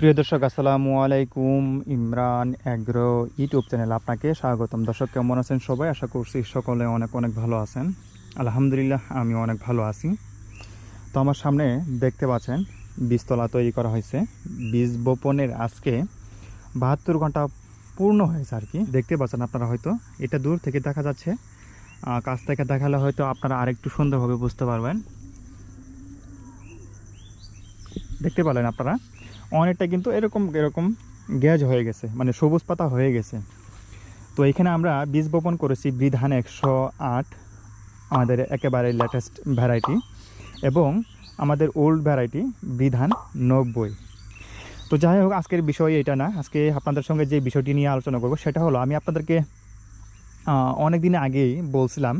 প্রিয় দর্শক, আসসালামু আলাইকুম। ইমরান অ্যাগ্রো ইউটিউব চ্যানেল আপনাকে স্বাগতম। দর্শক, কেমন আছেন সবাই? আশা করছি সকলে অনেক অনেক ভালো আছেন। আলহামদুলিল্লাহ আমি অনেক ভালো আছি। তো আমার সামনে দেখতে পাচ্ছেন, বীজতলা তৈরি করা হয়েছে। বীজ বপনের আজকে বাহাত্তর ঘণ্টা পূর্ণ হয়েছে আর কি। দেখতে পাচ্ছেন আপনারা হয়তো, এটা দূর থেকে দেখা যাচ্ছে। কাছ থেকে দেখালে হয়তো আপনারা আরেকটু সুন্দরভাবে বুঝতে পারবেন। দেখতে পেলেন আপনারা? অনেকটা কিন্তু এরকম এরকম গ্যাজ হয়ে গেছে মানে সবুজ পাতা হয়ে গেছে। তো এখানে আমরা বীজ বপন করেছি বিধান একশো আট, আমাদের একেবারে লেটেস্ট ভ্যারাইটি এবং আমাদের ওল্ড ভ্যারাইটি বিধান নব্বই। তো যাই হোক, আজকের বিষয় এটা না, আজকে আপনাদের সঙ্গে যে বিষয়টি নিয়ে আলোচনা করব সেটা হলো, আমি আপনাদেরকে অনেক দিন আগেই বলছিলাম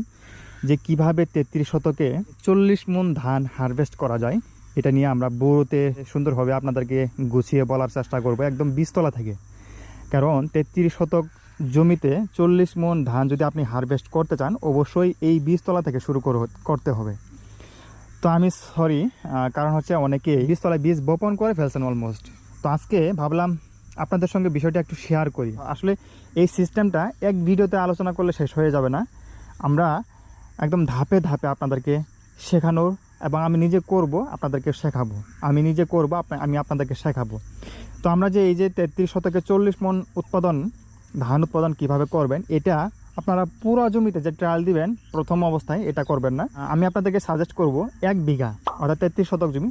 যে কীভাবে তেত্রিশ শতকে চল্লিশ মন ধান হারভেস্ট করা যায়। এটা নিয়ে আমরা বড়োতে সুন্দরভাবে আপনাদেরকে গুছিয়ে বলার চেষ্টা করব, একদম বীজতলা থেকে। কারণ তেত্রিশ শতক জমিতে চল্লিশ মন ধান যদি আপনি হারভেস্ট করতে চান, অবশ্যই এই বীজতলা থেকে শুরু করো- করতে হবে। তো আমি সরি কারণ হচ্ছে অনেকে বীজতলায় বীজ বপন করে ফেলছেন অলমোস্ট তো আজকে ভাবলাম আপনাদের সঙ্গে বিষয়টা একটু শেয়ার করি। আসলে এই সিস্টেমটা এক ভিডিওতে আলোচনা করলে শেষ হয়ে যাবে না। আমরা একদম ধাপে ধাপে আপনাদেরকে শেখানোর এবং আমি নিজে করব, আপনাদেরকে শেখাবো। আমি নিজে করব আমি আপনাদেরকে শেখাবো। তো আমরা যে এই যে তেত্রিশ শতকে চল্লিশ মন উৎপাদন, ধান উৎপাদন কীভাবে করবেন, এটা আপনারা পুরো জমিতে যে ট্রায়াল দিবেন, প্রথম অবস্থায় এটা করবেন না। আমি আপনাদেরকে সাজেস্ট করব এক বিঘা, অর্থাৎ তেত্রিশ শতক জমি।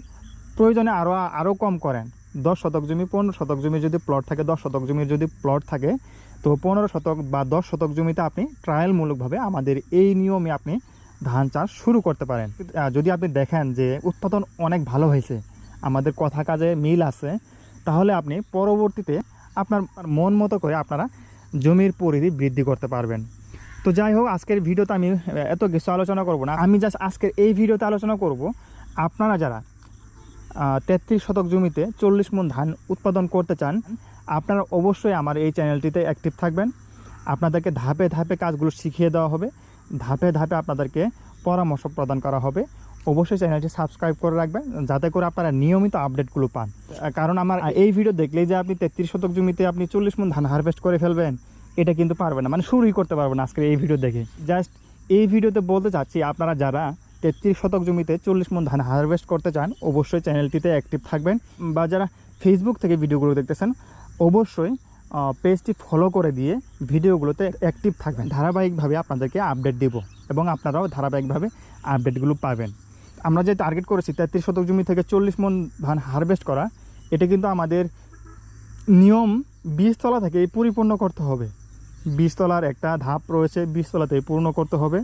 প্রয়োজনে আরও আরও কম করেন। দশ শতক জমি, পনেরো শতক জমি যদি প্লট থাকে, দশ শতক জমির যদি প্লট থাকে, তো পনেরো শতক বা দশ শতক জমিতে আপনি ট্রায়ালমূলকভাবে আমাদের এই নিয়মে আপনি ধান চাষ শুরু করতে পারেন। যদি আপনি দেখেন যে উৎপাদন অনেক ভালো হয়েছে, আমাদের কথা কাজে মিল আছে, তাহলে আপনি পরবর্তীতে আপনার মন মতো করে আপনারা জমির পরিধি বৃদ্ধি করতে পারবেন। তো যাই হোক, আজকের ভিডিওতে আমি এত কিছু আলোচনা করব না। আমি জাস্ট আজকের এই ভিডিওতে আলোচনা করব, আপনারা যারা তেত্রিশ শতক জমিতে চল্লিশ মন ধান উৎপাদন করতে চান, আপনারা অবশ্যই আমার এই চ্যানেলটিতে অ্যাক্টিভ থাকবেন। আপনাদেরকে ধাপে ধাপে কাজগুলো শিখিয়ে দেওয়া হবে। ধাপে ধাপে আপনাদেরকে পরামর্শ প্রদান করা হবে। অবশ্যই চ্যানেলটি সাবস্ক্রাইব করে রাখবেন, যাতে করে আপনারা নিয়মিত আপডেটগুলো পান। কারণ আমার এই ভিডিও দেখলেই যে আপনি তেত্রিশ শতক জমিতে আপনি চল্লিশ মন ধান হারভেস্ট করে ফেলবেন, এটা কিন্তু পারবেন না মানে শুরুই করতে পারবেন আজকের এই ভিডিও দেখে। জাস্ট এই ভিডিওতে বলতে চাচ্ছি, আপনারা যারা তেত্রিশ শতক জমিতে চল্লিশ মন ধান হারভেস্ট করতে চান, অবশ্যই চ্যানেলটিতে অ্যাক্টিভ থাকবেন। বা যারা ফেসবুক থেকে ভিডিওগুলো দেখতেছেন, অবশ্যই পেজটি ফলো করে দিয়ে ভিডিওগুলোতে অ্যাক্টিভ থাকবেন। ধারাবাহিকভাবে আপনাদেরকে আপডেট দেব এবং আপনারাও ধারাবাহিকভাবে আপডেটগুলো পাবেন। আমরা যে টার্গেট করেছি তেত্রিশ শতক জমি থেকে চল্লিশ মন ধান হারভেস্ট করা, এটা কিন্তু আমাদের নিয়ম বীজতলা থেকে পরিপূর্ণ করতে হবে। বীজতলার একটা ধাপ রয়েছে বীজতলাতে পূর্ণ করতে হবে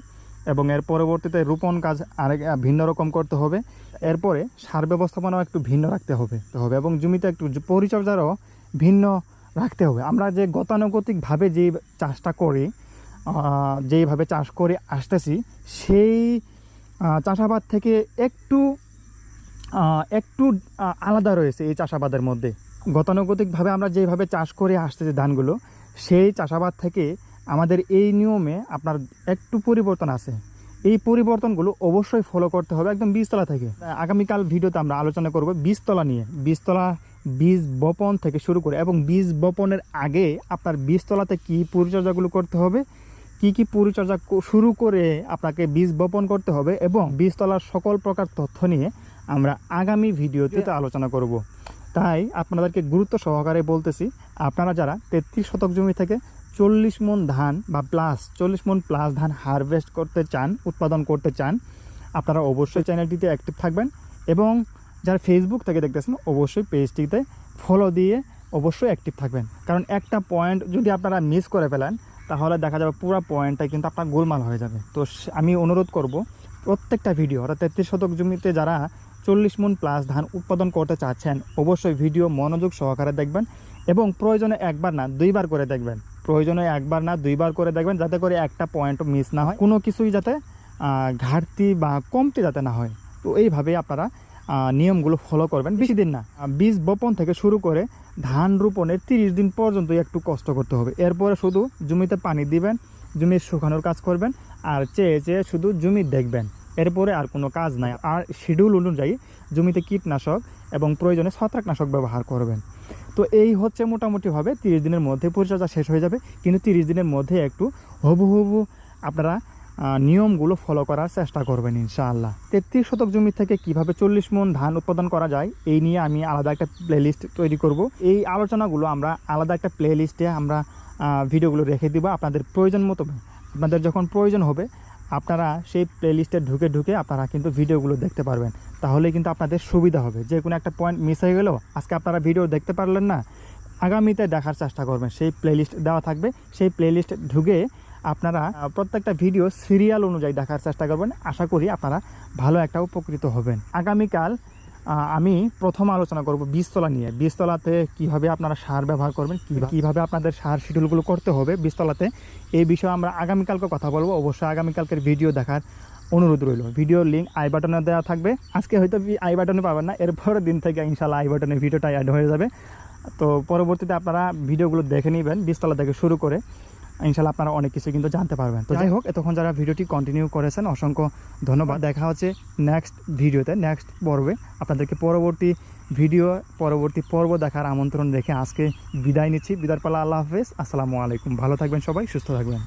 এবং এর পরবর্তীতে রোপণ কাজ আরেক, ভিন্ন রকম করতে হবে। এরপরে সার ব্যবস্থাপনাও একটু ভিন্ন রাখতে হবে হবে এবং জমিতে একটু পরিচর্যারও ভিন্ন রাখতে হবে। আমরা যে গতানুগতিকভাবে যে চাষটা করি যেইভাবে চাষ করে আসতেছি, সেই চাষাবাদ থেকে একটু একটু আলাদা রয়েছে এই চাষাবাদের মধ্যে। গতানুগতিকভাবে আমরা যেভাবে চাষ করে আসতেছি ধানগুলো, সেই চাষাবাদ থেকে আমাদের এই নিয়মে আপনার একটু পরিবর্তন আছে। এই পরিবর্তনগুলো অবশ্যই ফলো করতে হবে একদম বীজতলা থেকে। আগামীকাল ভিডিওতে আমরা আলোচনা করব বীজতলা নিয়ে। বীজতলা বীজ বপন থেকে শুরু করে এবং বীজ বপনের আগে আপনার বীজতলাতে কী পরিচর্যাগুলো করতে হবে? কি কি পরিচর্যা শুরু করে আপনাকে বীজ বপন করতে হবে এবং বীজতলার সকল প্রকার তথ্য নিয়ে আমরা আগামী ভিডিওতে আলোচনা করব। তাই আপনাদেরকে গুরুত্ব সহকারে বলতেছি, আপনারা যারা তেত্রিশ শতক জমি থেকে চল্লিশ মন ধান বা প্লাস চল্লিশ মন প্লাস ধান হারভেস্ট করতে চান, উৎপাদন করতে চান, আপনারা অবশ্যই চ্যানেলটিতে অ্যাক্টিভ থাকবেন এবং যারা ফেসবুক থেকে দেখতেছেন, অবশ্যই পেজটিতে ফলো দিয়ে অবশ্যই অ্যাক্টিভ থাকবেন। কারণ একটা পয়েন্ট যদি আপনারা মিস করে ফেলেন, তাহলে দেখা যাবে পুরো পয়েন্টটা কিন্তু আপনার গোলমাল হয়ে যাবে। তো আমি অনুরোধ করব, প্রত্যেকটা ভিডিও অর্থাৎ তেত্রিশ শতক জমিতে যারা চল্লিশ মন প্লাস ধান উৎপাদন করতে চাচ্ছেন, অবশ্যই ভিডিও মনোযোগ সহকারে দেখবেন এবং প্রয়োজনে একবার না, দুইবার করে দেখবেন। প্রয়োজনে একবার না, দুইবার করে দেখবেন, যাতে করে একটা পয়েন্টও মিস না হয়। কোনো কিছুই যাতে ঘাটতি বা কমতি যাতে না হয়। তো এইভাবে আপনারা নিয়মগুলো ফলো করবেন। বেশি দিন না বীজ বপন থেকে শুরু করে ধান রোপণের তিরিশ দিন পর্যন্ত একটু কষ্ট করতে হবে। এরপরে শুধু জমিতে পানি দিবেন, জমি শুকানোর কাজ করবেন, আর চেয়ে চেয়ে শুধু জমি দেখবেন। এরপরে আর কোনো কাজ নাই। আর শিডিউল অনুযায়ী জমিতে কীটনাশক এবং প্রয়োজনে ছত্রাকনাশক ব্যবহার করবেন। তো এই হচ্ছে মোটামুটিভাবে তিরিশ দিনের মধ্যে পরিচর্যা শেষ হয়ে যাবে। কিন্তু তিরিশ দিনের মধ্যে একটু হবু হবু আপনারা নিয়মগুলো ফলো করার চেষ্টা করবেন ইনশাআল্লাহ। তেত্রিশ শতক জমি থেকে কীভাবে চল্লিশ মন ধান উৎপাদন করা যায়, এই নিয়ে আমি আলাদা একটা প্লেলিস্ট তৈরি করব। এই আলোচনাগুলো আমরা আলাদা একটা প্লেলিস্টে আমরা ভিডিওগুলো রেখে দিব আপনাদের প্রয়োজন মতো। আপনাদের যখন প্রয়োজন হবে, আপনারা সেই প্লেলিস্টে ঢুকে ঢুকে আপনারা কিন্তু ভিডিওগুলো দেখতে পারবেন। তাহলে কিন্তু আপনাদের সুবিধা হবে। যে কোনো একটা পয়েন্ট মিস হয়ে গেলেও আজকে আপনারা ভিডিও দেখতে পারলেন না, আগামীতে দেখার চেষ্টা করবেন। সেই প্লেলিস্ট দেওয়া থাকবে। সেই প্লেলিস্ট ঢুকে আপনারা প্রত্যেকটা ভিডিও সিরিয়াল অনুযায়ী দেখার চেষ্টা করবেন। আশা করি আপনারা ভালো একটা উপকৃত হবেন। আগামীকাল আমি প্রথম আলোচনা করব বীজতলা নিয়ে। বীজতলাতে কীভাবে আপনারা সার ব্যবহার করবেন কীভাবে কীভাবে আপনাদের সার শিডিউলগুলো করতে হবে বীজতলাতে এই বিষয়ে আমরা আগামীকালকে কথা বলব। অবশ্যই আগামীকালকের ভিডিও দেখার অনুরোধ রইল। ভিডিও লিঙ্ক আই বাটনে দেওয়া থাকবে। আজকে হয়তো আই বাটনে পাবেন না এরপরের দিন থেকে ইনশাল্লাহ আই বাটনে ভিডিওটা অ্যাড হয়ে যাবে। তো পরবর্তীতে আপনারা ভিডিওগুলো দেখে নেবেন বীজতলা থেকে শুরু করে। ইনশাল্লাহ আপনারা অনেক কিছু কিন্তু জানতে পারবেন। তো যাই হোক এতক্ষণ যারা ভিডিওটি কন্টিনিউ করেছেন অসংখ্য ধন্যবাদ। দেখা হচ্ছে নেক্সট ভিডিওতে নেক্সট পর্বে। আপনাদেরকে পরবর্তী ভিডিও পরবর্তী পর্ব দেখার আমন্ত্রণ রেখে আজকে বিদায় নিচ্ছি। বিদার পালা আল্লাহ হাফেজ। আসসালামু আলাইকুম। ভালো থাকবেন সবাই সুস্থ থাকবেন।